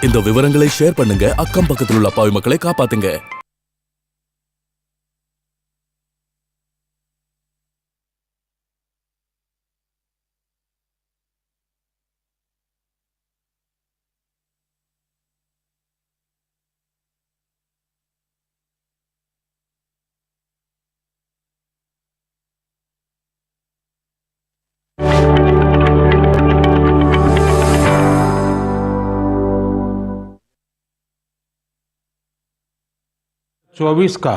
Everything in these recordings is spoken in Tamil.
இந்த விவரங்களை ஷேர் பண்ணுங்க. அக்கம் பக்கத்தில் உள்ள அப்பாவி மக்களை காப்பாத்துங்க. चौबीस का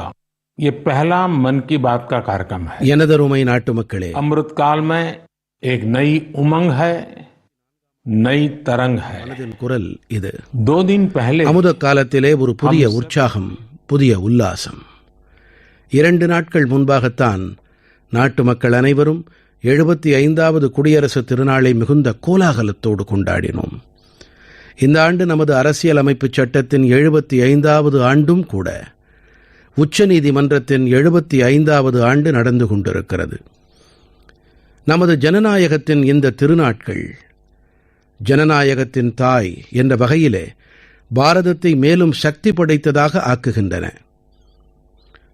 ये पहला मन की बात का कार्यक्रम है எனதருமை நாட்டு மக்களே अमृत काल में एक नई उमंग है नई तरंग है மனதின் குரல் இது दो दिन पहले அமுத காலத்திலே ஒரு புதிய உற்சாகம் புதிய உல்லாசம் இரண்டு நாட்கள் முன்பாகத்தான் நாட்டு மக்கள் அனைவரும் எழுபத்தி ஐந்தாவது குடியரசு திருநாளை மிகுந்த கோலாகலத்தோடு கொண்டாடினோம் இந்த ஆண்டு நமது அரசியல் அமைப்புச் சட்டத்தின் எழுபத்தி ஐந்தாவது ஆண்டும் கூட உச்சநீதிமன்றத்தின் எழுபத்தி ஐந்தாவது ஆண்டு நடந்து கொண்டிருக்கிறது. நமது ஜனநாயகத்தின் இந்த திருநாட்கள் ஜனநாயகத்தின் தாய் என்ற வகையிலே பாரதத்தை மேலும் சக்தி படைத்ததாக ஆக்குகின்றன.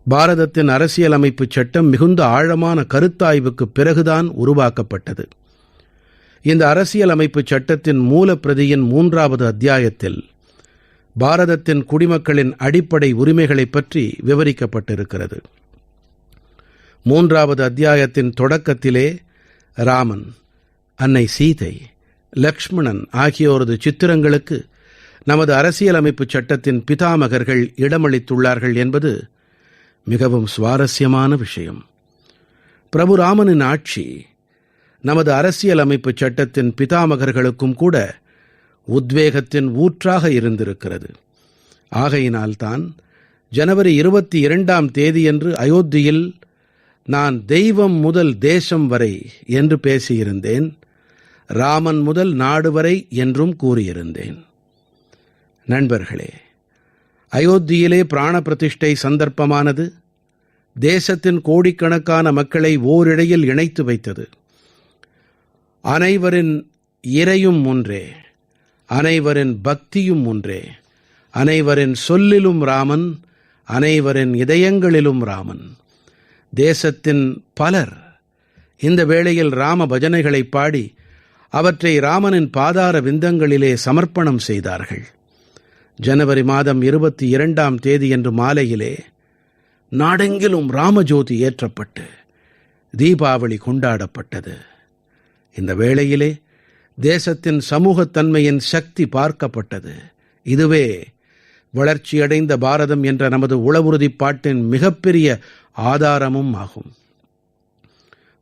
பாரதத்தின் அரசியலமைப்புச் சட்டம் மிகுந்த ஆழமான கருத்தாய்வுக்குப் பிறகுதான் உருவாக்கப்பட்டது. இந்த அரசியலமைப்புச் சட்டத்தின் மூலப்பிரதியின் மூன்றாவது அத்தியாயத்தில் பாரதத்தின் குடிமக்களின் அடிப்படை உரிமைகளைப் பற்றி விவரிக்கப்பட்டிருக்கிறது. மூன்றாவது அத்தியாயத்தின் தொடக்கத்திலே ராமன் அன்னை சீதை லக்ஷ்மணன் ஆகியோரது சித்திரங்களுக்கு நமது அரசியலமைப்பு சட்டத்தின் பிதாமகர்கள் இடமளித்துள்ளார்கள் என்பது மிகவும் சுவாரஸ்யமான விஷயம். பிரபு ராமனின் ஆட்சி நமது அரசியலமைப்பு சட்டத்தின் பிதாமகர்களுக்கும் கூட உத்வேகத்தின் ஊற்றாக இருந்திருக்கிறது. ஆகையினால்தான் ஜனவரி இருபத்தி இரண்டாம் தேதியன்று அயோத்தியில் நான் தெய்வம் முதல் தேசம் வரை என்று பேசியிருந்தேன். ராமன் முதல் நாடு வரை என்றும் கூறியிருந்தேன். நண்பர்களே அயோத்தியிலே பிராண பிரதிஷ்டை சந்தர்ப்பமானது தேசத்தின் கோடிக்கணக்கான மக்களை ஓரிழையில் இணைத்து வைத்தது. அனைவரின் இறையும் ஒன்றே. அனைவரின் பக்தியும் ஒன்றே. அனைவரின் சொல்லிலும் ராமன் அனைவரின் இதயங்களிலும் ராமன். தேசத்தின் பலர் இந்த வேளையில் ராம பஜனைகளைப் பாடி அவற்றை ராமனின் பாதார விந்தங்களிலே சமர்ப்பணம் செய்தார்கள். ஜனவரி மாதம் இருபத்தி இரண்டாம் தேதியன்று மாலையிலே நாடெங்கிலும் ராமஜோதி ஏற்றப்பட்டு தீபாவளி கொண்டாடப்பட்டது. இந்த வேளையிலே தேசத்தின் சமூகத்தன்மையின் சக்தி பார்க்கப்பட்டது. இதுவே வளர்ச்சியடைந்த பாரதம் என்ற நமது உளவுறுதிப்பாட்டின் மிகப்பெரிய ஆதாரமும் ஆகும்.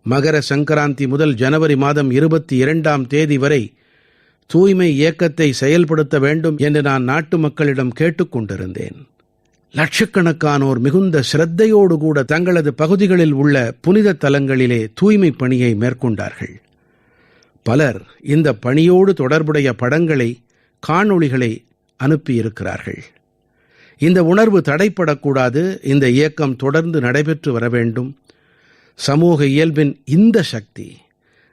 மகர சங்கராந்தி முதல் ஜனவரி மாதம் இருபத்தி இரண்டாம் தேதி வரை தூய்மை இயக்கத்தை செயல்படுத்த வேண்டும் என்று நான் நாட்டு மக்களிடம் கேட்டுக்கொண்டிருந்தேன் லட்சக்கணக்கானோர் மிகுந்த சிரத்தையோடு கூட தங்களது பகுதிகளில் உள்ள புனித தலங்களிலே தூய்மை பணியை மேற்கொண்டார்கள். பலர் இந்த பணியோடு தொடர்புடைய படங்களை காணொளிகளை அனுப்பியிருக்கிறார்கள். இந்த உணர்வு தடைப்படக்கூடாது. இந்த இயக்கம் தொடர்ந்து நடைபெற்று வர வேண்டும். சமூக இயல்பின் இந்த சக்தி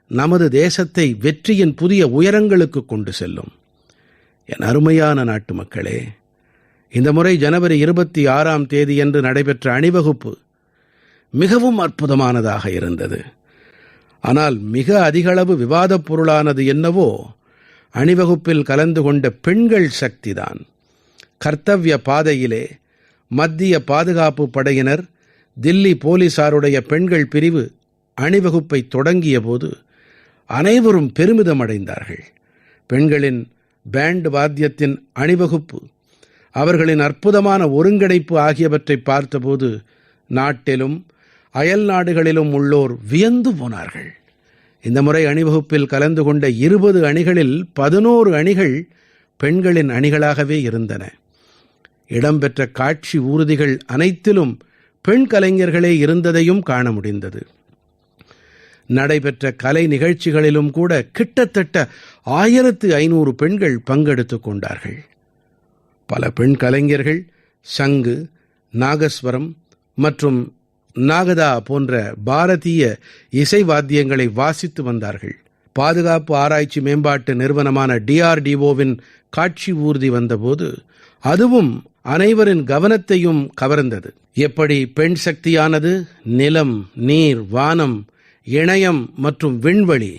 நமது தேசத்தை வெற்றியின் புதிய உயரங்களுக்கு கொண்டு செல்லும். என் அருமையான நாட்டு மக்களே இந்த முறை ஜனவரி இருபத்தி ஆறாம் தேதியன்று நடைபெற்ற அணிவகுப்பு மிகவும் அற்புதமானதாக இருந்தது. ஆனால் மிக அதிகளவு விவாதப் பொருளானது என்னவோ அணிவகுப்பில் கலந்து கொண்ட பெண்கள் சக்திதான். கர்த்தவ்ய பாதையிலே மத்திய பாதுகாப்பு படையினர் தில்லி போலீசாருடைய பெண்கள் பிரிவு அணிவகுப்பை தொடங்கிய போது அனைவரும் பெருமிதம் அடைந்தார்கள் பெண்களின் பேண்ட் வாத்தியத்தின் அணிவகுப்பு அவர்களின் அற்புதமான ஒருங்கிணைப்பு ஆகியவற்றை பார்த்தபோது நாட்டிலும் அயல் நாடுகளிலும் உள்ளோர் வியந்து போனார்கள். இந்த முறை அணிவகுப்பில் கலந்து கொண்ட இருபது அணிகளில் பதினோரு அணிகள் பெண்களின் அணிகளாகவே இருந்தன. இடம்பெற்ற காட்சி ஊர்திகள் அனைத்திலும் பெண் கலைஞர்களே இருந்ததையும் காண முடிந்தது. நடைபெற்ற கலை நிகழ்ச்சிகளிலும் கூட கிட்டத்தட்ட ஆயிரத்து ஐநூறு பெண்கள் பங்கெடுத்துக் கொண்டார்கள். பல பெண் கலைஞர்கள் சங்கு நாகஸ்வரம் மற்றும் நாகதா போன்ற பாரதிய இசை வாத்தியங்களை வாசித்து வந்தார்கள். பாதுகாப்பு ஆராய்ச்சி மேம்பாட்டு நிறுவனமான டிஆர்டிஓவின் காட்சி ஊர்தி வந்தபோது அதுவும் அனைவரின் கவனத்தையும் கவர்ந்தது. எப்படி பெண் சக்தியானது? நிலம் நீர் வானம் இணையம் மற்றும் விண்வெளி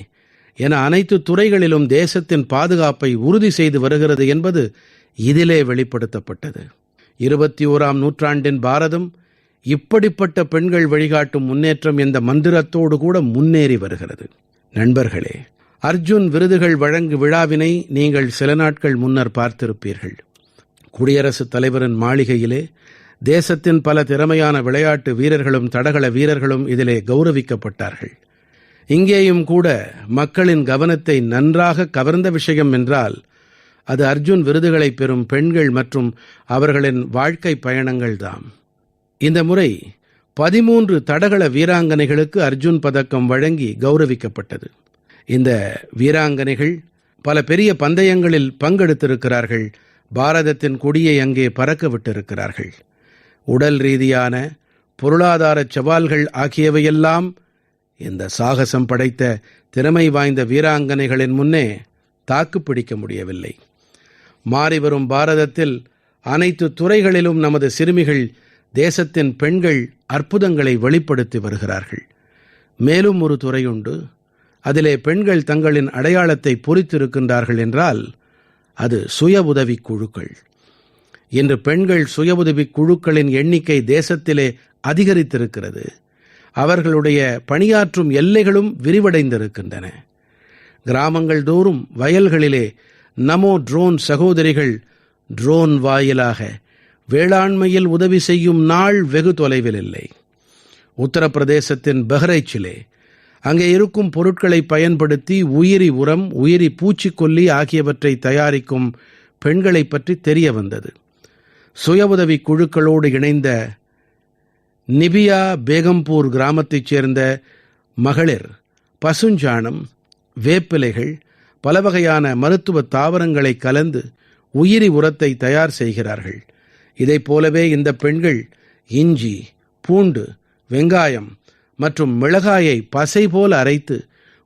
என அனைத்து துறைகளிலும் தேசத்தின் பாதுகாப்பை உறுதி செய்து வருகிறது என்பது இதிலே வெளிப்படுத்தப்பட்டது. இருபத்தி ஓராம் நூற்றாண்டின் பாரதம் இப்படிப்பட்ட பெண்கள் வழிகாட்டும் முன்னேற்றம் என்ற மந்திரத்தோடு கூட முன்னேறி வருகிறது. நண்பர்களே அர்ஜுன் விருதுகள் வழங்கு விழாவினை நீங்கள் சில நாட்கள் முன்னர் பார்த்திருப்பீர்கள். குடியரசுத் தலைவரின் மாளிகையிலே தேசத்தின் பல திறமையான விளையாட்டு வீரர்களும் தடகள வீரர்களும் இதிலே கௌரவிக்கப்பட்டார்கள். இங்கேயும் கூட மக்களின் கவனத்தை நன்றாக கவர்ந்த விஷயம் என்றால் அது அர்ஜுன் விருதுகளை பெறும் பெண்கள் மற்றும் அவர்களின் வாழ்க்கை பயணங்கள்தாம். இந்த முறை பதிமூன்று தடகள வீராங்கனைகளுக்கு அர்ஜுன் பதக்கம் வழங்கி கௌரவிக்கப்பட்டது. இந்த வீராங்கனைகள் பல பெரிய பந்தயங்களில் பங்கெடுத்திருக்கிறார்கள். பாரதத்தின் கொடியை அங்கே பறக்க விட்டிருக்கிறார்கள் உடல் ரீதியான பொருளாதார சவால்கள் ஆகியவையெல்லாம் இந்த சாகசம் படைத்த திறமை வாய்ந்த வீராங்கனைகளின் முன்னே தாக்கு பிடிக்க முடியவில்லை. மாறிவரும் பாரதத்தில் அனைத்து துறைகளிலும் நமது சிறுமிகள் தேசத்தின் பெண்கள் அற்புதங்களை வெளிப்படுத்தி வருகிறார்கள். மேலும் ஒரு துறையுண்டு அதிலே பெண்கள் தங்களின் அடையாளத்தை பொறித்திருக்கின்றார்கள் என்றால் அது சுய உதவிக் குழுக்கள். இன்று பெண்கள் சுய உதவிக் குழுக்களின் எண்ணிக்கை தேசத்திலே அதிகரித்திருக்கிறது. அவர்களுடைய பணியாற்றும் எல்லைகளும் விரிவடைந்திருக்கின்றன. கிராமங்கள் தோறும் வயல்களிலே நமோ ட்ரோன் சகோதரிகள் ட்ரோன் வாயிலாக வேளாண்மையில் உதவி செய்யும் நாள் வெகு தொலைவில் இல்லை உத்தரப்பிரதேசத்தின் பஹ்ரைச்சிலே அங்கே இருக்கும் பொருட்களை பயன்படுத்தி உயிரி உரம் உயிரி பூச்சிக்கொல்லி ஆகியவற்றை தயாரிக்கும் பெண்களைப் பற்றி தெரிய வந்தது. சுய உதவிக் குழுக்களோடு இணைந்த நிபியா பேகம்பூர் கிராமத்தைச் சேர்ந்த மகளிர் பசுஞ்சாணம் வேப்பிலைகள் பல வகையான மருத்துவ தாவரங்களை கலந்து உயிரி உரத்தை தயார் செய்கிறார்கள். இதைப் போலவே இந்த பெண்கள் இஞ்சி பூண்டு வெங்காயம் மற்றும் மிளகாயை பசை போல் அரைத்து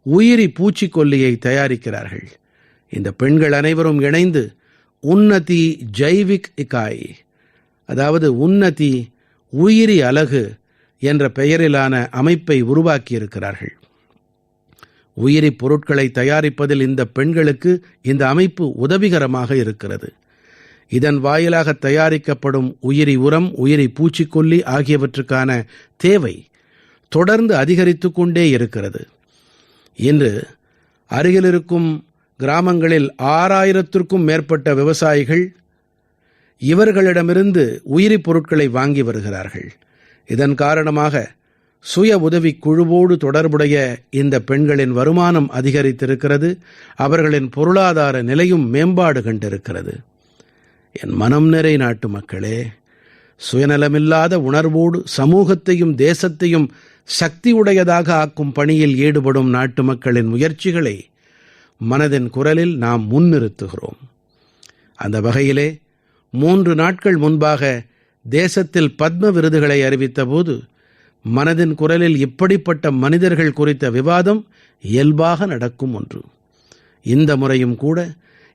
உயிரி பூச்சிக்கொல்லியை தயாரிக்கிறார்கள். இந்த பெண்கள் அனைவரும் இணைந்து உன்னதி ஜைவிக் இக்காய் அதாவது உன்னதி உயிரி அலகு என்ற பெயரிலான அமைப்பை உருவாக்கியிருக்கிறார்கள். உயிரி பொருட்களை தயாரிப்பதில் இந்த பெண்களுக்கு இந்த அமைப்பு உதவிகரமாக இருக்கிறது. இதன் வாயிலாக தயாரிக்கப்படும் உயிரி உரம் உயிரி பூச்சிக்கொல்லி ஆகியவற்றுக்கான தேவை தொடர்ந்து அதிகரித்து கொண்டே இருக்கிறது. இன்று அருகில் இருக்கும் கிராமங்களில் ஆறாயிரத்திற்கும் மேற்பட்ட விவசாயிகள் இவர்களிடமிருந்து உயிரிப் பொருட்களை வாங்கி வருகிறார்கள். இதன் காரணமாக சுய உதவிக் குழுவோடு தொடர்புடைய இந்த பெண்களின் வருமானம் அதிகரித்திருக்கிறது. அவர்களின் பொருளாதார நிலையும் மேம்பாடு கண்டிருக்கிறது. என் மனம் நிறை நாட்டு மக்களே சுயநலமில்லாத உணர்வோடு சமூகத்தையும் தேசத்தையும் சக்தியுடையதாக ஆக்கும் பணியில் ஈடுபடும் நாட்டு மக்களின் முயற்சிகளை மனதின் குரலில் நாம் முன்னிறுத்துகிறோம். அந்த வகையிலே மூன்று நாட்கள் முன்பாக தேசத்தில் பத்ம விருதுகளை அறிவித்தபோது மனதின் குரலில் இப்படிப்பட்ட மனிதர்கள் குறித்த விவாதம் இயல்பாக நடக்கும் ஒன்று. இந்த முறையும் கூட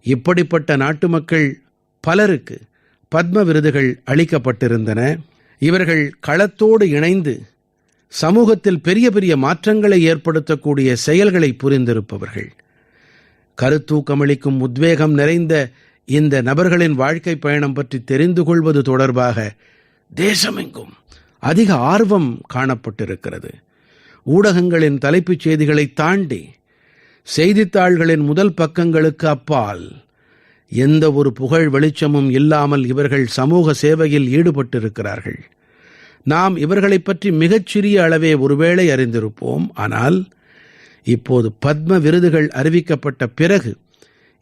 இப்படிப்பட்ட நாட்டு மக்கள் பலருக்கு பத்ம விருதுகள் அளிக்கப்பட்டிருந்தன. இவர்கள் களத்தோடு இணைந்து சமூகத்தில் பெரிய பெரிய மாற்றங்களை ஏற்படுத்தக்கூடிய செயல்களை புரிந்திருப்பவர்கள். கருத்தூக்கமளிக்கும் உத்வேகம் நிறைந்த இந்த நபர்களின் வாழ்க்கை பயணம் பற்றி தெரிந்து கொள்வது தொடர்பாக தேசமெங்கும் அதிக ஆர்வம் காணப்பட்டிருக்கிறது. ஊடகங்களின் தலைப்புச் செய்திகளை தாண்டி செய்தித்தாள்களின் முதல் பக்கங்களுக்கு அப்பால் எந்த ஒரு புகழ் வெளிச்சமும் இல்லாமல் இவர்கள் சமூக சேவையில் ஈடுபட்டிருக்கிறார்கள். நாம் இவர்களைப் பற்றி மிகச்சிறிய அளவே ஒருவேளை அறிந்திருப்போம். ஆனால் இப்போது பத்ம விருதுகள் அறிவிக்கப்பட்ட பிறகு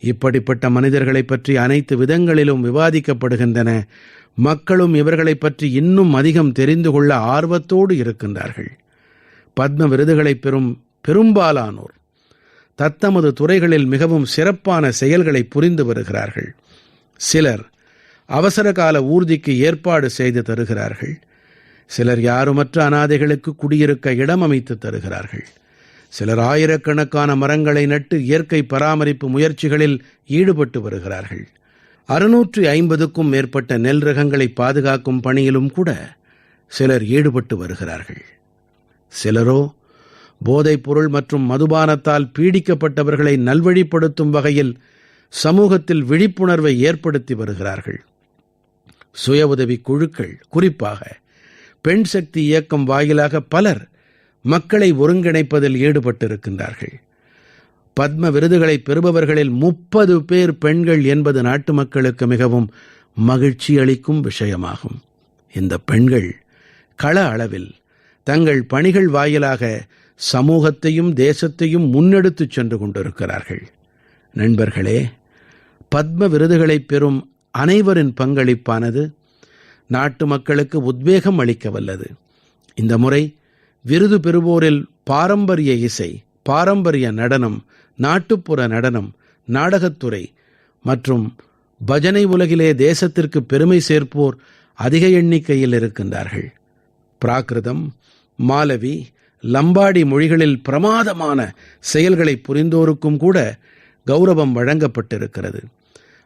இப்படிப்பட்ட மனிதர்களைப் பற்றி அனைத்து விதங்களிலும் விவாதிக்கப்படுகின்றன. மக்களும் இவர்களைப் பற்றி இன்னும் அதிகம் தெரிந்து கொள்ள ஆர்வத்தோடு இருக்கின்றார்கள். பத்ம விருதுகளைப் பெறும் பெரும்பாலானோர் தத்தமது துறைகளில் மிகவும் சிறப்பான செயல்களை புரிந்து வருகிறார்கள். சிலர் அவசரகால ஊர்திக்கு ஏற்பாடு செய்து தருகிறார்கள். சிலர் யாருமற்ற அனாதைகளுக்கு குடியிருக்க இடம் அமைத்து தருகிறார்கள். சிலர் ஆயிரக்கணக்கான மரங்களை நட்டு இயற்கை பராமரிப்பு முயற்சிகளில் ஈடுபட்டு வருகிறார்கள். அறுநூற்று ஐம்பதுக்கும் மேற்பட்ட நெல் ரகங்களை பாதுகாக்கும் பணியிலும் கூட சிலர் ஈடுபட்டு வருகிறார்கள். சிலரோ போதைப் பொருள் மற்றும் மதுபானத்தால் பீடிக்கப்பட்டவர்களை நல்வழிப்படுத்தும் வகையில் சமூகத்தில் விழிப்புணர்வை ஏற்படுத்தி வருகிறார்கள். சுய உதவி குழுக்கள் குறிப்பாக பெண் சக்தி இயக்கம் வாயிலாக பலர் மக்களை ஒருங்கிணைப்பதில் ஈடுபட்டிருக்கின்றார்கள். பத்ம விருதுகளை பெறுபவர்களில் முப்பது பேர் பெண்கள் என்பது நாட்டு மக்களுக்கு மிகவும் மகிழ்ச்சி அளிக்கும் விஷயமாகும். இந்த பெண்கள் கள அளவில் தங்கள் பணிகள் வாயிலாக சமூகத்தையும் தேசத்தையும் முன்னெடுத்துச் சென்று கொண்டிருக்கிறார்கள். நண்பர்களே பத்ம விருதுகளைப் பெறும் அனைவரின் பங்களிப்பானது நாட்டு மக்களுக்கு உத்வேகம் அளிக்க வல்லது இந்த முறை விருது பெறுவோரில் பாரம்பரிய இசை பாரம்பரிய நடனம் நாட்டுப்புற நடனம் நாடகத்துறை மற்றும் பஜனை உலகிலே தேசத்திற்கு பெருமை சேர்ப்போர் அதிக எண்ணிக்கையில் இருக்கின்றார்கள். பிராகிருதம் மாலவி லம்பாடி மொழிகளில் பிரமாதமான செயல்களை புரிந்தோருக்கும் கூட கௌரவம் வழங்கப்பட்டிருக்கிறது.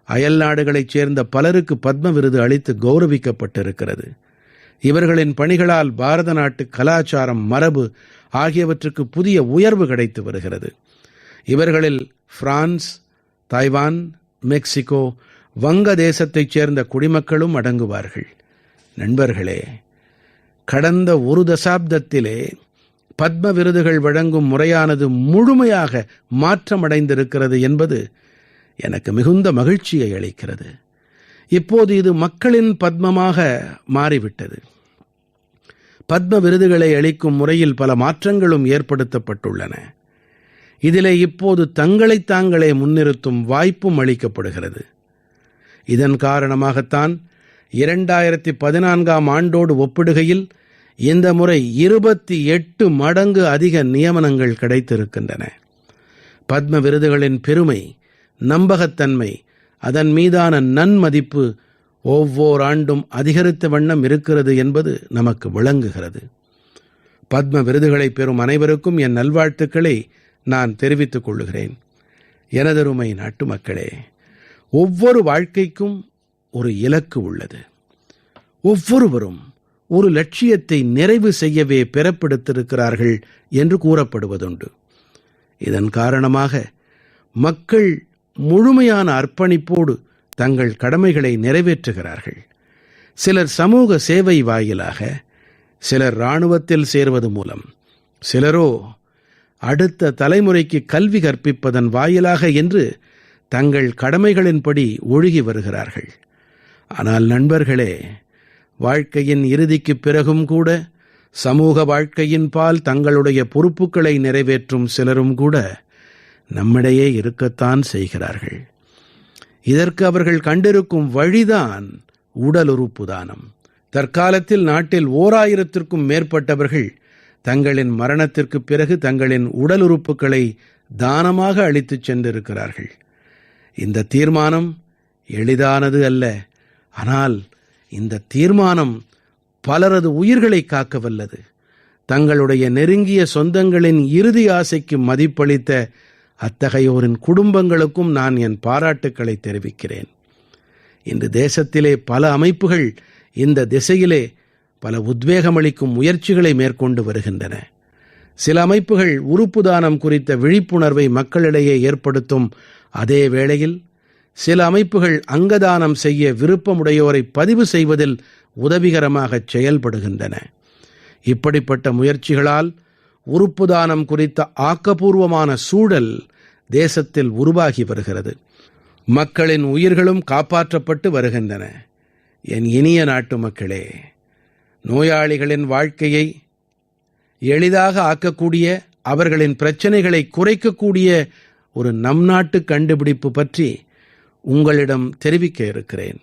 அயல் நாடுகளைச் சேர்ந்த பலருக்கு பத்ம விருது அளித்து கௌரவிக்கப்பட்டிருக்கிறது. இவர்களின் பணிகளால் பாரத நாட்டு கலாச்சாரம் மரபு ஆகியவற்றுக்கு புதிய உயர்வு கிடைத்து வருகிறது. இவர்களில் பிரான்ஸ் தாய்வான் மெக்சிகோ வங்க தேசத்தைச் சேர்ந்த குடிமக்களும் அடங்குவார்கள். நண்பர்களே கடந்த ஒரு தசாப்தத்திலே பத்ம விருதுகள் வழங்கும் முறையானது முழுமையாக மாற்றமடைந்திருக்கிறது என்பது எனக்கு மிகுந்த மகிழ்ச்சியை அளிக்கிறது. இப்போது இது மக்களின் பத்மமாக மாறிவிட்டது. பத்ம விருதுகளை அளிக்கும் முறையில் பல மாற்றங்களும் ஏற்படுத்தப்பட்டுள்ளன. இதிலே இப்போது தங்களைத் தாங்களே முன்னிறுத்தும் வாய்ப்பும் அளிக்கப்படுகிறது. இதன் காரணமாகத்தான் இரண்டாயிரத்தி பதினான்காம் ஆண்டோடு ஒப்பிடுகையில் இந்த முறை இருபத்தி எட்டு மடங்கு அதிக நியமனங்கள் கிடைத்திருக்கின்றன. பத்ம விருதுகளின் பெருமை நம்பகத்தன்மை அதன் மீதான நன்மதிப்பு ஒவ்வொரு ஆண்டும் அதிகரித்த வண்ணம் இருக்கிறது என்பது நமக்கு விளங்குகிறது. பத்ம விருதுகளை பெறும் அனைவருக்கும் என் நல்வாழ்த்துக்களை நான் தெரிவித்துக் கொள்கிறேன். எனதருமை நாட்டு மக்களே ஒவ்வொரு வாழ்க்கைக்கும் ஒரு இலக்கு உள்ளது. ஒவ்வொருவரும் ஒரு லட்சியத்தை நிறைவு செய்யவே பிறப்பெடுத்திருக்கிறார்கள் என்று கூறப்படுவதுண்டு. இதன் காரணமாக மக்கள் முழுமையான அர்ப்பணிப்போடு தங்கள் கடமைகளை நிறைவேற்றுகிறார்கள். சிலர் சமூக சேவை வாயிலாக சிலர் இராணுவத்தில் சேர்வது மூலம் சிலரோ அடுத்த தலைமுறைக்கு கல்வி கற்பிப்பதன் வாயிலாக என்று தங்கள் கடமைகளின்படி ஒழுகி வருகிறார்கள். ஆனால் நண்பர்களே வாழ்க்கையின் இறுதிக்குப் பிறகும் கூட சமூக வாழ்க்கையின் பால் தங்களுடைய பொறுப்புகளை நிறைவேற்றும் சிலரும் கூட நம்மிடையே இருக்கத்தான் செய்கிறார்கள். இதற்கு அவர்கள் கண்டிருக்கும் வழிதான் உடல் உறுப்பு தானம். தற்காலத்தில் நாட்டில் ஓராயிரத்திற்கும் மேற்பட்டவர்கள் தங்களின் மரணத்திற்குப் பிறகு தங்களின் உடல் உறுப்புகளை தானமாக அளித்துச் சென்றிருக்கிறார்கள். இந்த தீர்மானம் எளிதானது அல்ல. ஆனால் இந்த தீர்மானம் பலரது உயிர்களை காக்க வல்லது தங்களுடைய நெருங்கிய சொந்தங்களின் இறுதி ஆசைக்கு மதிப்பளித்த அத்தகையோரின் குடும்பங்களுக்கும் நான் என் பாராட்டுக்களை தெரிவிக்கிறேன். இன்று தேசத்திலே பல அமைப்புகள் இந்த திசையிலே பல உத்வேகமளிக்கும் முயற்சிகளை மேற்கொண்டு வருகின்றன. சில அமைப்புகள் உறுப்பு தானம் குறித்த விழிப்புணர்வை மக்களிடையே ஏற்படுத்தும் அதே வேளையில் சில அமைப்புகள் அங்கதானம் செய்ய விருப்பமுடையோரை பதிவு செய்வதில் உதவிகரமாகச் செயல்படுகின்றன. இப்படிப்பட்ட முயற்சிகளால் உறுப்பு தானம் குறித்த ஆக்கப்பூர்வமான சூழல் தேசத்தில் உருவாகி வருகிறது. மக்களின் உயிர்களும் காப்பாற்றப்பட்டு வருகின்றன. என் இனிய நாட்டு மக்களே நோயாளிகளின் வாழ்க்கையை எளிதாக ஆக்கக்கூடிய அவர்களின் பிரச்சனைகளை குறைக்கக்கூடிய ஒரு நம் நாட்டு கண்டுபிடிப்பு பற்றி உங்களிடம் தெரிவிக்க இருக்கிறேன்.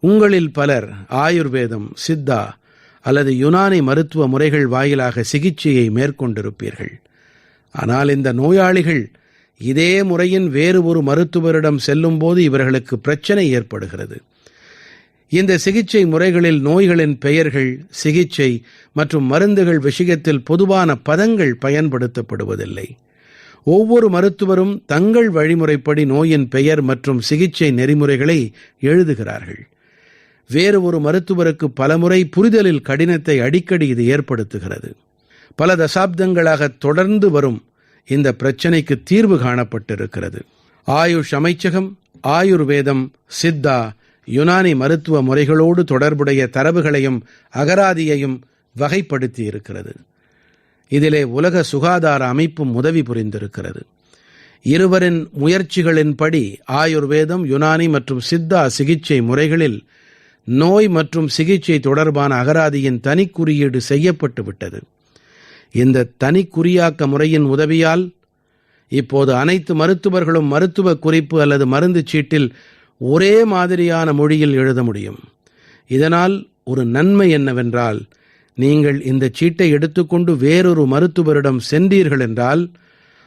உங்களில் பலர் ஆயுர்வேதம் சித்தா அல்லது யுனானி மருத்துவ முறைகள் வாயிலாக சிகிச்சையை மேற்கொண்டிருப்பீர்கள். ஆனால் இந்த நோயாளிகள் இதே முறையின் வேறு ஒரு மருத்துவரிடம் செல்லும்போது இவர்களுக்கு பிரச்சனை ஏற்படுகிறது. இந்த சிகிச்சை முறைகளில் நோய்களின் பெயர்கள் சிகிச்சை மற்றும் மருந்துகள் விஷயத்தில் பொதுவான பதங்கள் பயன்படுத்தப்படுவதில்லை. ஒவ்வொரு மருத்துவரும் தங்கள் வழிமுறைப்படி நோயின் பெயர் மற்றும் சிகிச்சை நெறிமுறைகளை எழுதுகிறார்கள். வேறு ஒரு மருத்துவருக்கு பலமுறை புரிதலில் கடினத்தை அடிக்கடி இது ஏற்படுத்துகிறது. பல தசாப்தங்களாக தொடர்ந்து வரும் இந்த பிரச்சனைக்கு தீர்வு காணப்பட்டிருக்கிறது. ஆயுஷ் அமைச்சகம் ஆயுர்வேதம் சித்தா யுனானி மருத்துவ முறைகளோடு தொடர்புடைய தரவுகளையும் அகராதியையும் வகைப்படுத்தி இருக்கிறது இதிலே உலக சுகாதார அமைப்பும் உதவி புரிந்திருக்கிறது. இருவரின் முயற்சிகளின்படி ஆயுர்வேதம் யுனானி மற்றும் சித்தா சிகிச்சை முறைகளில் நோய் மற்றும் சிகிச்சை தொடர்பான அகராதியின் தனிக்குறியீடு செய்யப்பட்டு விட்டது. இந்த தனிக்குறியாக்க முறையின் உதவியால் இப்போது அனைத்து மருத்துவர்களும் மருத்துவ குறிப்பு அல்லது மருந்து சீட்டில் ஒரே மாதிரியான மொழியில் எழுத முடியும். இதனால் ஒரு நன்மை என்னவென்றால் நீங்கள் இந்த சீட்டை எடுத்துக்கொண்டு வேறொரு மருத்துவரிடம் சென்றீர்கள் என்றால்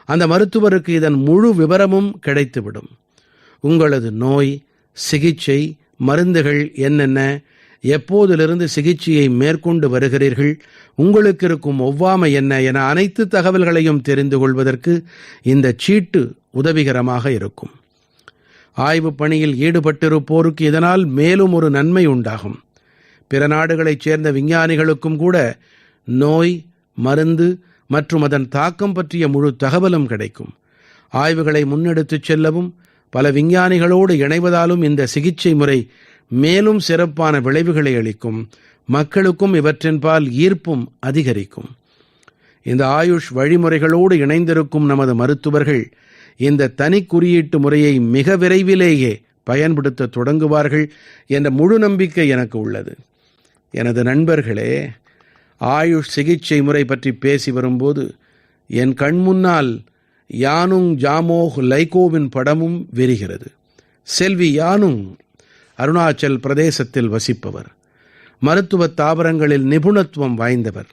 அந்த மருத்துவருக்கு இதன் முழு விவரமும் கிடைத்துவிடும். உங்களது நோய் சிகிச்சை மருந்துகள் என்னென்ன எப்போதிலிருந்து சிகிச்சையை மேற்கொண்டு வருகிறீர்கள் உங்களுக்கு இருக்கும் ஒவ்வாமை என்ன என அனைத்து தகவல்களையும் தெரிந்து கொள்வதற்கு இந்த சீட்டு உதவிகரமாக இருக்கும். ஆய்வுப் பணியில் ஈடுபட்டிருப்போருக்கு இதனால் மேலும் ஒரு நன்மை உண்டாகும். பிற நாடுகளைச் சேர்ந்த விஞ்ஞானிகளுக்கும் கூட நோய் மருந்து மற்றும் அதன் தாக்கம் பற்றிய முழு தகவலும் கிடைக்கும். ஆய்வுகளை முன்னெடுத்துச் செல்லவும் பல விஞ்ஞானிகளோடு இணைவதாலும் இந்த சிகிச்சை முறை மேலும் சிறப்பான விளைவுகளை அளிக்கும். மக்களுக்கும் இவற்றின்பால் ஈர்ப்பும் அதிகரிக்கும். இந்த ஆயுஷ் வழிமுறைகளோடு இணைந்திருக்கும் நமது மருத்துவர்கள் இந்த தனி குறியீட்டு முறையை மிக விரைவிலேயே பயன்படுத்த தொடங்குவார்கள் என்ற முழு நம்பிக்கை எனக்கு உள்ளது. எனது நண்பர்களே ஆயுஷ் சிகிச்சை முறை பற்றி பேசி வரும்போது என் கண் முன்னால் யானுங் ஜாமோஹ் லைகோவின் படமும் விரிகிறது. செல்வி யானுங் அருணாச்சல் பிரதேசத்தில் வசிப்பவர். மருத்துவ தாவரங்களில் நிபுணத்துவம் வாய்ந்தவர்.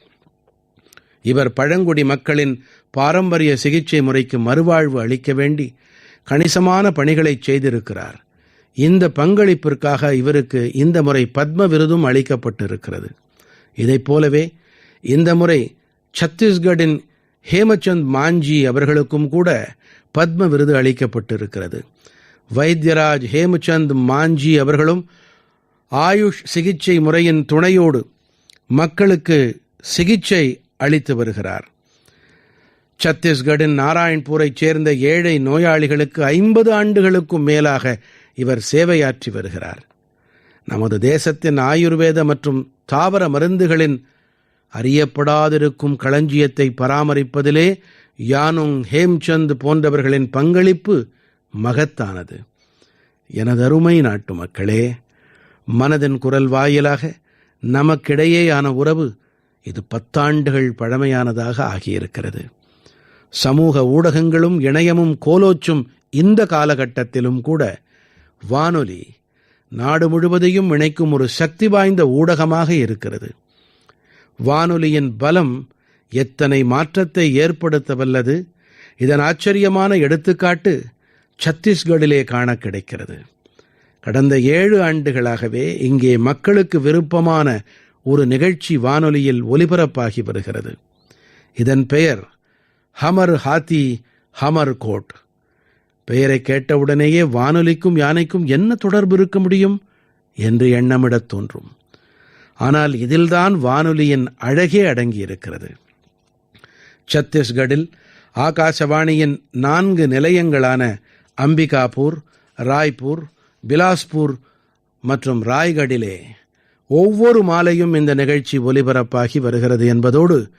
இவர் பழங்குடி மக்களின் பாரம்பரிய சிகிச்சை முறைக்கு மறுவாழ்வு அளிக்க வேண்டி கணிசமான பணிகளைச் செய்திருக்கிறார். இந்த பங்களிப்பிற்காக இவருக்கு இந்த முறை பத்ம விருதும் அளிக்கப்பட்டிருக்கிறது. இதைப் போலவே இந்த முறை சத்தீஸ்கடின் ஹேமச்சந்த் மாஞ்சி அவர்களுக்கும் கூட பத்ம விருது அளிக்கப்பட்டிருக்கிறது. வைத்தியராஜ் ஹேமச்சந்த் மாஞ்சி அவர்களும் ஆயுஷ் சிகிச்சை முறையின் துணையோடு மக்களுக்கு சிகிச்சை அளித்து வருகிறார். சத்தீஸ்கடின் நாராயண்பூரைச் சேர்ந்த ஏழை நோயாளிகளுக்கு ஐம்பது ஆண்டுகளுக்கும் மேலாக இவர் சேவையாற்றி வருகிறார். நமது தேசத்தின் ஆயுர்வேத மற்றும் தாவர மருந்துகளின் அறியப்படாதிருக்கும் களஞ்சியத்தை பராமரிப்பதிலே யானுங் ஹேம்சந்த் போன்றவர்களின் பங்களிப்பு மகத்தானது. எனது அருமை நாட்டு மக்களே மனதின் குரல் வாயிலாக நமக்கிடையேயான உறவு இது பத்தாண்டுகள் பழமையானதாக ஆகியிருக்கிறது. சமூக ஊடகங்களும் இணையமும் கோலோச்சும் இந்த காலகட்டத்திலும் கூட வானொலி நாடு முழுவதையும் இணைக்கும் ஒரு சக்தி வாய்ந்த ஊடகமாக இருக்கிறது. வானொலியின் பலம் எத்தனை மாற்றத்தை ஏற்படுத்த வல்லது இதன் ஆச்சரியமான எடுத்துக்காட்டு சத்தீஸ்கடிலே காண கிடைக்கிறது. கடந்த ஏழு ஆண்டுகளாகவே இங்கே மக்களுக்கு விருப்பமான ஒரு நிகழ்ச்சி வானொலியில் ஒலிபரப்பாகி வருகிறது. இதன் பெயர் ஹமர் ஹாத்தி ஹமர் கோட். பெயரை கேட்டவுடனேயே வானொலிக்கும் யானைக்கும் என்ன தொடர்பு இருக்க முடியும் என்று எண்ணமிடத் தோன்றும். ஆனால் இதில்தான் வானொலியின் அழகே அடங்கியிருக்கிறது. சத்தீஸ்கடில் ஆகாசவாணியின் நான்கு நிலையங்களான அம்பிகாபூர் ராய்பூர் பிலாஸ்பூர் மற்றும் ராய்கடிலே ஒவ்வொரு மாலையும் இந்த நிகழ்ச்சி ஒலிபரப்பாகி வருகிறது என்பதோடு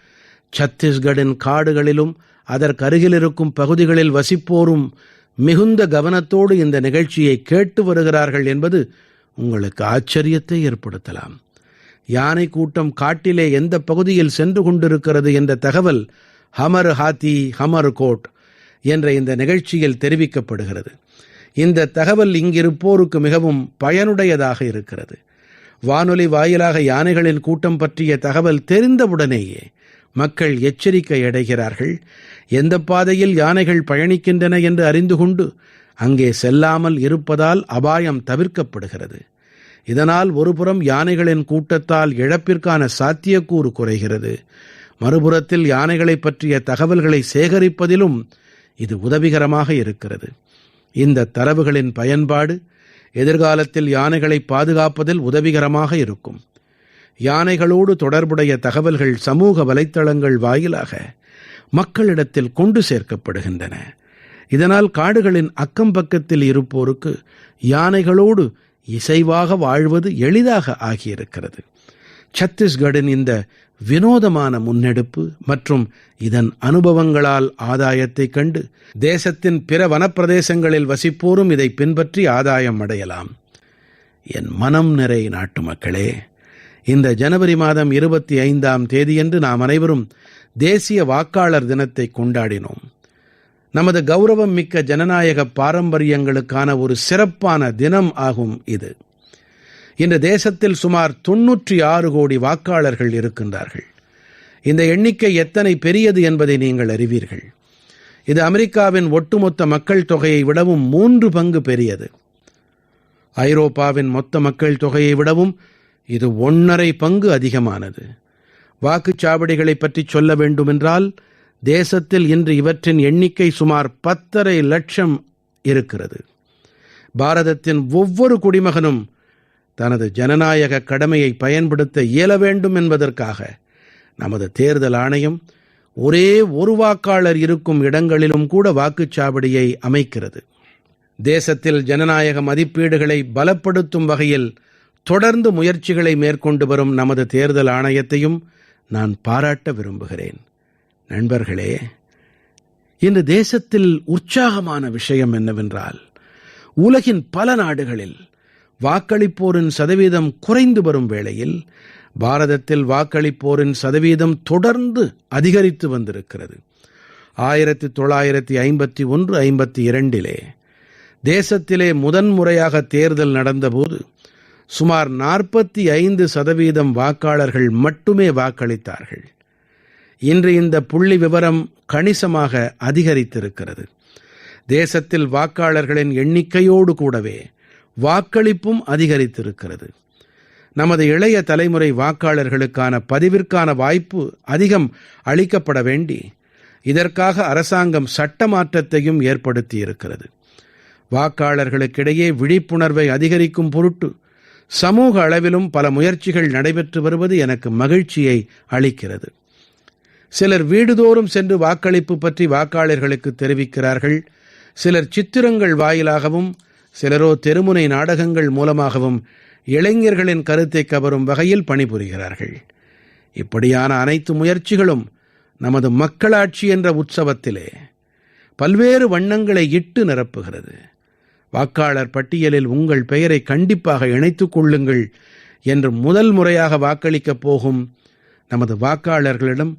சத்தீஸ்கடின் காடுகளிலும் அதற்கருகில் இருக்கும் பகுதிகளில் வசிப்போரும் மிகுந்த கவனத்தோடு இந்த நிகழ்ச்சியை கேட்டு வருகிறார்கள் என்பது உங்களுக்கு ஆச்சரியத்தை ஏற்படுத்தலாம். யானை கூட்டம் காட்டிலே எந்த பகுதியில் சென்று கொண்டிருக்கிறது என்ற தகவல் ஹமர் ஹாத்தி ஹமர் கோட் என்ற இந்த நிகழ்ச்சியில் தெரிவிக்கப்படுகிறது. இந்த தகவல் இங்கிருப்போருக்கு மிகவும் பயனுடையதாக இருக்கிறது. வானொலி வாயிலாக யானைகளின் கூட்டம் பற்றிய தகவல் தெரிந்தவுடனேயே மக்கள் எச்சரிக்கை அடைகிறார்கள். எந்த பாதையில் யானைகள் பயணிக்கின்றன என்று அறிந்து கொண்டு அங்கே செல்லாமல் இருப்பதால் அபாயம் தவிர்க்கப்படுகிறது. இதனால் ஒருபுறம் யானைகளின் கூட்டத்தால் இழப்பிற்கான சாத்தியக்கூறு குறைகிறது. மறுபுறத்தில் யானைகளைப் பற்றிய தகவல்களை சேகரிப்பதிலும் இது உதவிகரமாக இருக்கிறது. இந்த தரவுகளின் பயன்பாடு எதிர்காலத்தில் யானைகளை பாதுகாப்பதில் உதவிகரமாக இருக்கும். யானைகளோடு தொடர்புடைய தகவல்கள் சமூக வலைத்தளங்கள் வாயிலாக மக்களிடத்தில் கொண்டு சேர்க்கப்படுகின்றன. இதனால் காடுகளின் அக்கம் பக்கத்தில் இருப்போருக்கு யானைகளோடு இசைவாக வாழ்வது எளிதாக ஆகியிருக்கிறது. சத்தீஸ்கடின் இந்த வினோதமான முன்னெடுப்பு மற்றும் இதன் அனுபவங்களால் ஆதாயத்தைக் கண்டு தேசத்தின் பிற வனப்பிரதேசங்களில் வசிப்போரும் இதை பின்பற்றி ஆதாயம் அடையலாம். என் மனம் நிறை நாட்டு மக்களே இந்த ஜனவரி மாதம் இருபத்தி ஐந்தாம் தேதியன்று நாம் அனைவரும் தேசிய வாக்காளர் தினத்தை கொண்டாடினோம். நமது கௌரவம் மிக்க ஜனநாயக பாரம்பரியங்களுக்கான ஒரு சிறப்பான தினம் ஆகும் இது. இன்று தேசத்தில் சுமார் தொன்னூற்றி ஆறு கோடி வாக்காளர்கள் இருக்கின்றார்கள். இந்த எண்ணிக்கை எத்தனை பெரியது என்பதை நீங்கள் அறிவீர்கள். இது அமெரிக்காவின் ஒட்டுமொத்த மக்கள் தொகையை விடவும் மூன்று பங்கு பெரியது. ஐரோப்பாவின் மொத்த மக்கள் தொகையை விடவும் இது ஒன்றரை பங்கு அதிகமானது. வாக்குச்சாவடிகளைப் பற்றி சொல்ல வேண்டுமென்றால் தேசத்தில் இன்று இவற்றின் எண்ணிக்கை சுமார் பத்தரை லட்சம் இருக்கிறது. பாரதத்தின் ஒவ்வொரு குடிமகனும் தனது ஜனநாயக கடமையை பயன்படுத்த இயல வேண்டும் என்பதற்காக நமது தேர்தல் ஆணையம் ஒரே ஒரு வாக்காளர் இருக்கும் இடங்களிலும் கூட வாக்குச்சாவடியை அமைக்கிறது. தேசத்தில் ஜனநாயக மதிப்பீடுகளை பலப்படுத்தும் வகையில் தொடர்ந்து முயற்சிகளை மேற்கொண்டு வரும் நமது தேர்தல் ஆணையத்தையும் நான் பாராட்ட விரும்புகிறேன். நண்பர்களே இன்று தேசத்தில் உற்சாகமான விஷயம் என்னவென்றால் உலகின் பல நாடுகளில் வாக்களிப்போரின் சதவீதம் குறைந்து வரும் வேளையில் பாரதத்தில் வாக்களிப்போரின் சதவீதம் தொடர்ந்து அதிகரித்து வந்திருக்கிறது. ஆயிரத்தி தொள்ளாயிரத்தி ஐம்பத்தி ஒன்று ஐம்பத்தி இரண்டிலே தேசத்திலே முதன்முறையாக தேர்தல் நடந்தபோது சுமார் நாற்பத்தி ஐந்து சதவீதம் வாக்காளர்கள் மட்டுமே வாக்களித்தார்கள். இன்று இந்த புள்ளி விவரம் கணிசமாக அதிகரித்திருக்கிறது. தேசத்தில் வாக்காளர்களின் எண்ணிக்கையோடு கூடவே வாக்களிப்பும் அதிகரித்திருக்கிறது. நமது இளைய தலைமுறை வாக்காளர்களுக்கான பதிவிற்கான வாய்ப்பு அதிகம் அளிக்கப்பட வேண்டி இதற்காக அரசாங்கம் சட்ட மாற்றத்தையும் ஏற்படுத்தியிருக்கிறது. வாக்காளர்களுக்கிடையே விழிப்புணர்வை அதிகரிக்கும் பொருட்டு சமூக அளவிலும் பல முயற்சிகள் நடைபெற்று வருவது எனக்கு மகிழ்ச்சியை அளிக்கிறது. சிலர் வீடுதோறும் சென்று வாக்களிப்பு பற்றி வாக்காளர்களுக்கு தெரிவிக்கிறார்கள். சிலர் சித்திரங்கள் வாயிலாகவும் சிலரோ தெருமுனை நாடகங்கள் மூலமாகவும் இளைஞர்களின் கருத்தை கவரும் வகையில் பணிபுரிகிறார்கள். இப்படியான அனைத்து முயற்சிகளும் நமது மக்களாட்சி என்ற உற்சவத்திலே பல்வேறு வண்ணங்களை இட்டு நிரப்புகிறது. வாக்காளர் பட்டியலில் உங்கள் பெயரை கண்டிப்பாக இணைத்துக் கொள்ளுங்கள் என்று முதல் முறையாக வாக்களிக்கப் போகும் நமது வாக்காளர்களிடம்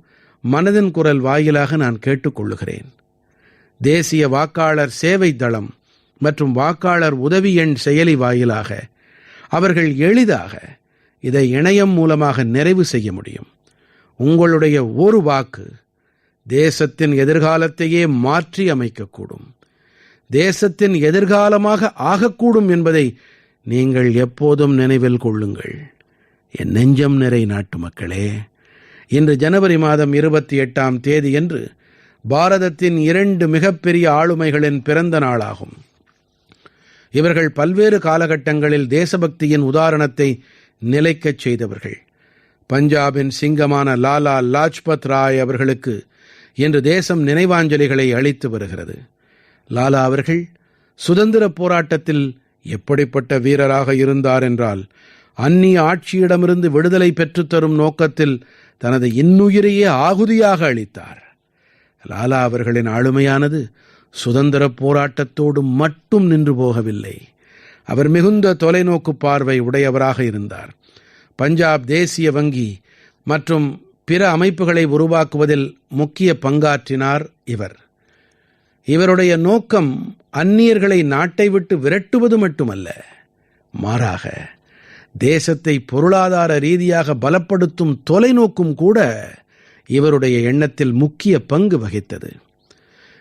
மனதின் குரல் வாயிலாக நான் கேட்டுக்கொள்ளுகிறேன். தேசிய வாக்காளர் சேவை தளம் மற்றும் வாக்காளர் உதவி எண் செயலி வாயிலாக அவர்கள் எளிதாக இதை இணையம் மூலமாக நிறைவு செய்ய முடியும். உங்களுடைய ஒரு வாக்கு தேசத்தின் எதிர்காலத்தையே மாற்றி அமைக்கக்கூடும் தேசத்தின் எதிர்காலமாக ஆகக்கூடும் என்பதை நீங்கள் எப்போதும் நினைவில் கொள்ளுங்கள். என் நெஞ்சம் நிறை நாட்டு மக்களே இன்று ஜனவரி மாதம் இருபத்தி எட்டாம் தேதியன்று பாரதத்தின் இரண்டு மிகப்பெரிய ஆளுமைகளின் பிறந்த நாளாகும். இவர்கள் பல்வேறு காலகட்டங்களில் தேசபக்தியின் உதாரணத்தை நிலைக்கச் செய்தவர்கள். பஞ்சாபின் சிங்கமான லாலா லாஜ்பத் ராய் அவர்களுக்கு இன்று தேசம் நினைவாஞ்சலிகளை அளித்து வருகிறது. லாலா அவர்கள் சுதந்திரப் போராட்டத்தில் எப்படிப்பட்ட வீரராக இருந்தார் என்றால் அந்நிய ஆட்சியிடமிருந்து விடுதலை பெற்றுத்தரும் நோக்கத்தில் தனது இன்னுயிரையே ஆகுதியாக அளித்தார். லாலா அவர்களின் ஆளுமையானது சுதந்திரப் போராட்டத்தோடு மட்டும் நின்று போகவில்லை. அவர் மிகுந்த தொலைநோக்கு பார்வை உடையவராக இருந்தார். பஞ்சாப் தேசிய வங்கி மற்றும் பிற அமைப்புகளை உருவாக்குவதில் முக்கிய பங்காற்றினார் இவர். இவருடைய நோக்கம் அந்நியர்களை நாட்டை விட்டு விரட்டுவது மட்டுமல்ல மாறாக தேசத்தை பொருளாதார ரீதியாக பலப்படுத்தும் தொலைநோக்கும் கூட இவருடைய எண்ணத்தில் முக்கிய பங்கு வகித்தது.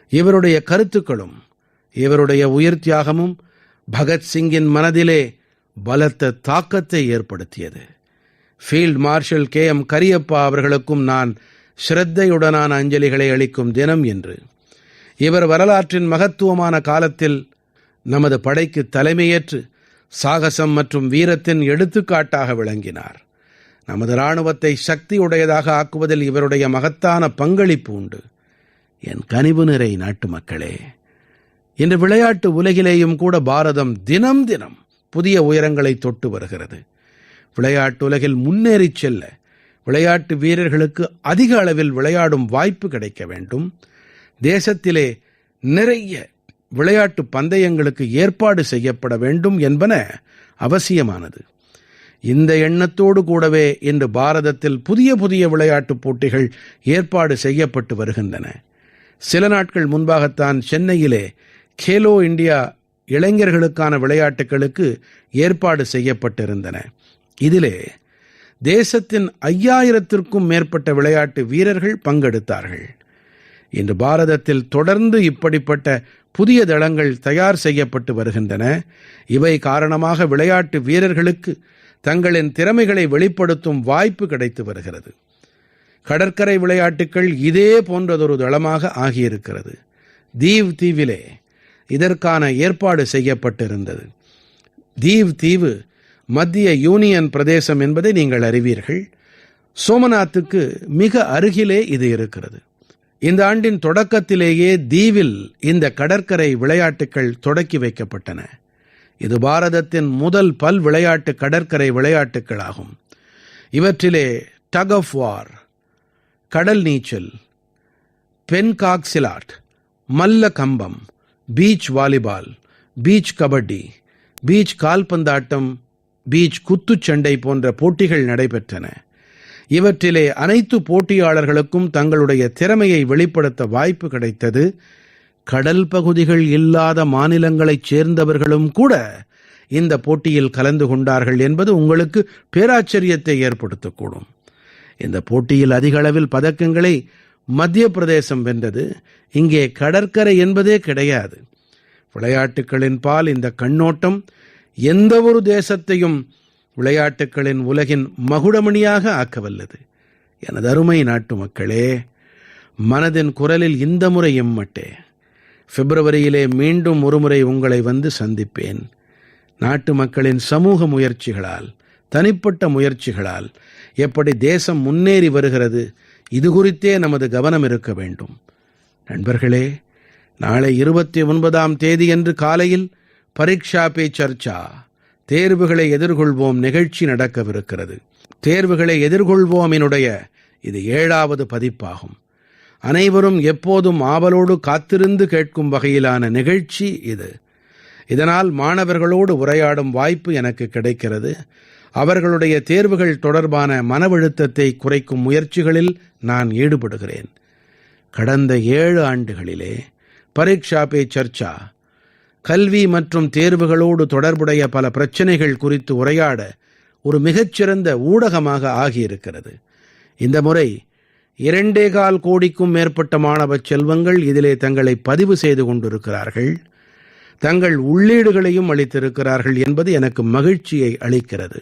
இவருடைய கருத்துக்களும் இவருடைய உயிர் தியாகமும் பகத்சிங்கின் மனதிலே பலத்த தாக்கத்தை ஏற்படுத்தியது. Field marshal K M Cariappa அவர்களுக்கும் நான் ஸ்ரத்தையுடனான அஞ்சலிகளை அளிக்கும் தினம் என்று இவர் வரலாற்றின் மகத்துவமான காலத்தில் நமது படைக்கு தலைமையேற்று சாகசம் மற்றும் வீரத்தின் எடுத்துக்காட்டாக விளங்கினார். நமது இராணுவத்தை சக்தியுடையதாக ஆக்குவதில் இவருடைய மகத்தான பங்களிப்பு உண்டு. என் கனிவு நிறை நாட்டு மக்களே இன்று விளையாட்டு உலகிலேயும் கூட பாரதம் தினம் தினம் புதிய உயரங்களை தொட்டு வருகிறது. விளையாட்டுலகில் முன்னேறிச் செல்ல விளையாட்டு வீரர்களுக்கு அதிக அளவில் விளையாடும் வாய்ப்பு கிடைக்க வேண்டும். தேசத்திலே நிறைய விளையாட்டு பந்தயங்களுக்கு ஏற்பாடு செய்யப்பட வேண்டும் என்பன அவசியமானது. இந்த எண்ணத்தோடு கூடவே இன்று பாரதத்தில் புதிய புதிய விளையாட்டுப் போட்டிகள் ஏற்பாடு செய்யப்பட்டு வருகின்றன. சில நாட்கள் முன்பாகத்தான் சென்னையிலே கேலோ இந்தியா இளைஞர்களுக்கான விளையாட்டுகளுக்கு ஏற்பாடு செய்யப்பட்டிருந்தன. இதிலே தேசத்தின் ஐயாயிரத்திற்கும் மேற்பட்ட விளையாட்டு வீரர்கள் பங்கெடுத்தார்கள். இன்று பாரதத்தில் தொடர்ந்து இப்படிப்பட்ட புதிய தளங்கள் தயார் செய்யப்பட்டு வருகின்றன. இவை காரணமாக விளையாட்டு வீரர்களுக்கு தங்களின் திறமைகளை வெளிப்படுத்தும் வாய்ப்பு கிடைத்து வருகிறது. கடற்கரை விளையாட்டுக்கள் இதே போன்றதொரு தளமாக ஆகியிருக்கிறது. தீவ் தீவிலே இதற்கான ஏற்பாடு செய்யப்பட்டிருந்தது. தீவ் தீவு மத்திய யூனியன் பிரதேசம் என்பதை நீங்கள் அறிவீர்கள். சோமநாத்துக்கு மிக அருகிலே இது இருக்கிறது. இந்த ஆண்டின் தொடக்கத்திலேயே தீவில் இந்த கடற்கரை விளையாட்டுக்கள் தொடக்கி வைக்கப்பட்டன. இது பாரதத்தின் முதல் பல் விளையாட்டு கடற்கரை விளையாட்டுக்களாகும். இவற்றிலே டக் ஆஃப் வார் கடல் நீச்சல் பென்காக் சிலாட் மல்ல கம்பம் beach volleyball beach kabaddi beach கால்பந்தாட்டம் beach குத்துச்சண்டை போன்ற போட்டிகள் நடைபெற்றன. இவற்றிலே அனைத்து போட்டியாளர்களுக்கும் தங்களுடைய திறமையை வெளிப்படுத்த வாய்ப்பு கிடைத்தது. கடல் பகுதிகள் இல்லாத மாநிலங்களைச் சேர்ந்தவர்களும் கூட இந்த போட்டியில் கலந்து கொண்டார்கள் என்பது உங்களுக்கு பேராச்சரியத்தை ஏற்படுத்தக்கூடும். இந்த போட்டியில் அதிக அளவில் பதக்கங்களை மத்திய பிரதேசம் வென்றது. இங்கே கடற்கரை என்பதே கிடையாது. விளையாட்டுகளின் பால் இந்த கண்ணோட்டம் எந்த ஒரு தேசத்தையும் விளையாட்டுக்களின் உலகின் மகுடமணியாக ஆக்கவல்லது. எனது அருமை நாட்டு மக்களே மனதின் குரலில் இந்த முறை எம்மட்டே. பிப்ரவரியிலே மீண்டும் ஒருமுறை உங்களை வந்து சந்திப்பேன். நாட்டு மக்களின் சமூக முயற்சிகளால் தனிப்பட்ட முயற்சிகளால் எப்படி தேசம் முன்னேறி வருகிறது இது குறித்தே நமது கவனம் இருக்க வேண்டும். நண்பர்களே நாளை இருபத்தி ஒன்பதாம் தேதியன்று காலையில் பரீட்சா பே சர்ச்சா. தேர்வுகளை எதிர்கொள்வோம் நிகழ்ச்சி நடக்கவிருக்கிறது. தேர்வுகளை எதிர்கொள்வோமினுடைய இது ஏழாவது பதிப்பாகும். அனைவரும் எப்போதும் ஆவலோடு காத்திருந்து கேட்கும் வகையிலான நிகழ்ச்சி இது. இதனால் மாணவர்களோடு உரையாடும் வாய்ப்பு எனக்கு கிடைக்கிறது. அவர்களுடைய தேர்வுகள் தொடர்பான மனவழுத்தத்தை குறைக்கும் முயற்சிகளில் நான் ஈடுபடுகிறேன். கடந்த ஏழு ஆண்டுகளிலே பரீட்சா பே சர்ச்சா கல்வி மற்றும் தேர்வுகளோடு தொடர்புடைய பல பிரச்சனைகள் குறித்து உரையாட ஒரு மிகச்சிறந்த ஊடகமாக ஆகியிருக்கிறது. இந்த முறை இரண்டே கால் கோடிக்கும் மேற்பட்ட மாணவச் செல்வங்கள் இதிலே தங்களை பதிவு செய்து கொண்டிருக்கிறார்கள். தங்கள் உள்ளீடுகளையும் அளித்திருக்கிறார்கள் என்பது எனக்கு மகிழ்ச்சியை அளிக்கிறது.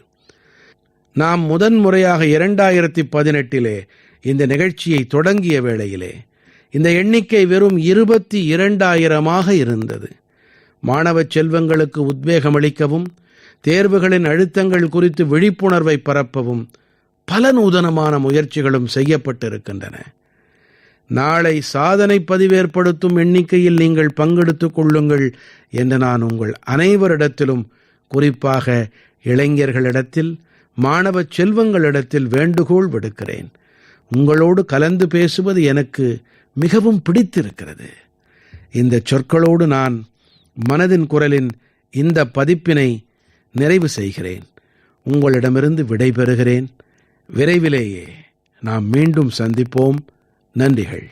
நாம் முதன்முறையாக இரண்டாயிரத்தி பதினெட்டிலே இந்த நிகழ்ச்சியை தொடங்கிய வேளையிலே இந்த எண்ணிக்கை வெறும் இருபத்தி இரண்டாயிரமாக இருந்தது. மாணவச் செல்வங்களுக்கு உத்வேகம் அளிக்கவும் தேர்வுகளின் அழுத்தங்கள் குறித்து விழிப்புணர்வை பரப்பவும் பல நூதனமான முயற்சிகளும் செய்யப்பட்டிருக்கின்றன. நாளை சாதனை பதிவேற்படுத்தும் எண்ணிக்கையில் நீங்கள் பங்கெடுத்துக் கொள்ளுங்கள் என்று நான் உங்கள் அனைவரிடத்திலும் குறிப்பாக இளைஞர்களிடத்தில் மாணவச் செல்வங்களிடத்தில் வேண்டுகோள் விடுக்கிறேன். உங்களோடு கலந்து பேசுவது எனக்கு மிகவும் பிடித்திருக்கிறது. இந்த சொற்களோடு நான் மனதின் குரலின் இந்த பதிப்பினை நிறைவு செய்கிறேன். உங்களிடமிருந்து விடைபெறுகிறேன். விரைவிலேயே நாம் மீண்டும் சந்திப்போம். நன்றிகள்.